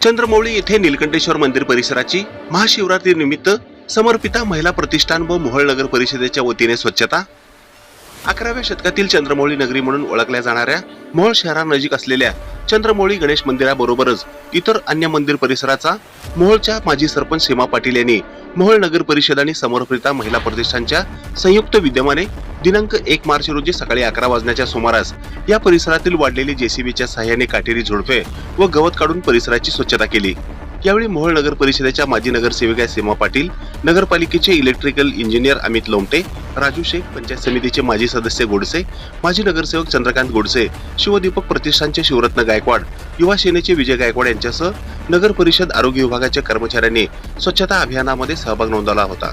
चंद्रमौळी येथे निलकंठेश्वर मंदिर परिसराची महाशिवरात्री निमित्त समर्पिता महिला प्रतिष्ठान व मोहळ नगर परिषदेच्या वतीने स्वच्छता. अकराव्या शतकातील चंद्रमौळी नगरी म्हणून ओळखल्या जाणाऱ्या मोहळ शहरानजीक असलेल्या चंद्रमौळी गणेश मंदिराबरोबरच इतर अन्य मंदिर परिसराचा मोहळच्या माजी सरपंच सीमा पाटील यांनी मोहळ नगर परिषद आणि समर्पिता महिला प्रतिष्ठानच्या संयुक्त विद्यमाने दिनांक एक मार्च रोजी सकाळी अकरा वाजण्याच्या सुमारास या परिसरातील वाढलेली जेसीबीच्या सहाय्याने काटेरी झुडपे व गवत काढून परिसराची स्वच्छता केली. यावेळी मोहोळ नगर परिषदेच्या माजी नगरसेविका सीमा पाटील नगरपालिकेचे इलेक्ट्रिकल इंजिनियर अमित लोमटे राजू शेख पंचायत समितीचे माजी सदस्य गोडसे माजी नगरसेवक चंद्रकांत गोडसे शिवदीपक प्रतिष्ठानचे शिवरत्न गायकवाड युवा सेनेचे विजय गायकवाड यांच्यासह नगर परिषद आरोग्य विभागाच्या कर्मचाऱ्यांनी स्वच्छता अभियानामध्ये सहभाग नोंदवला होता.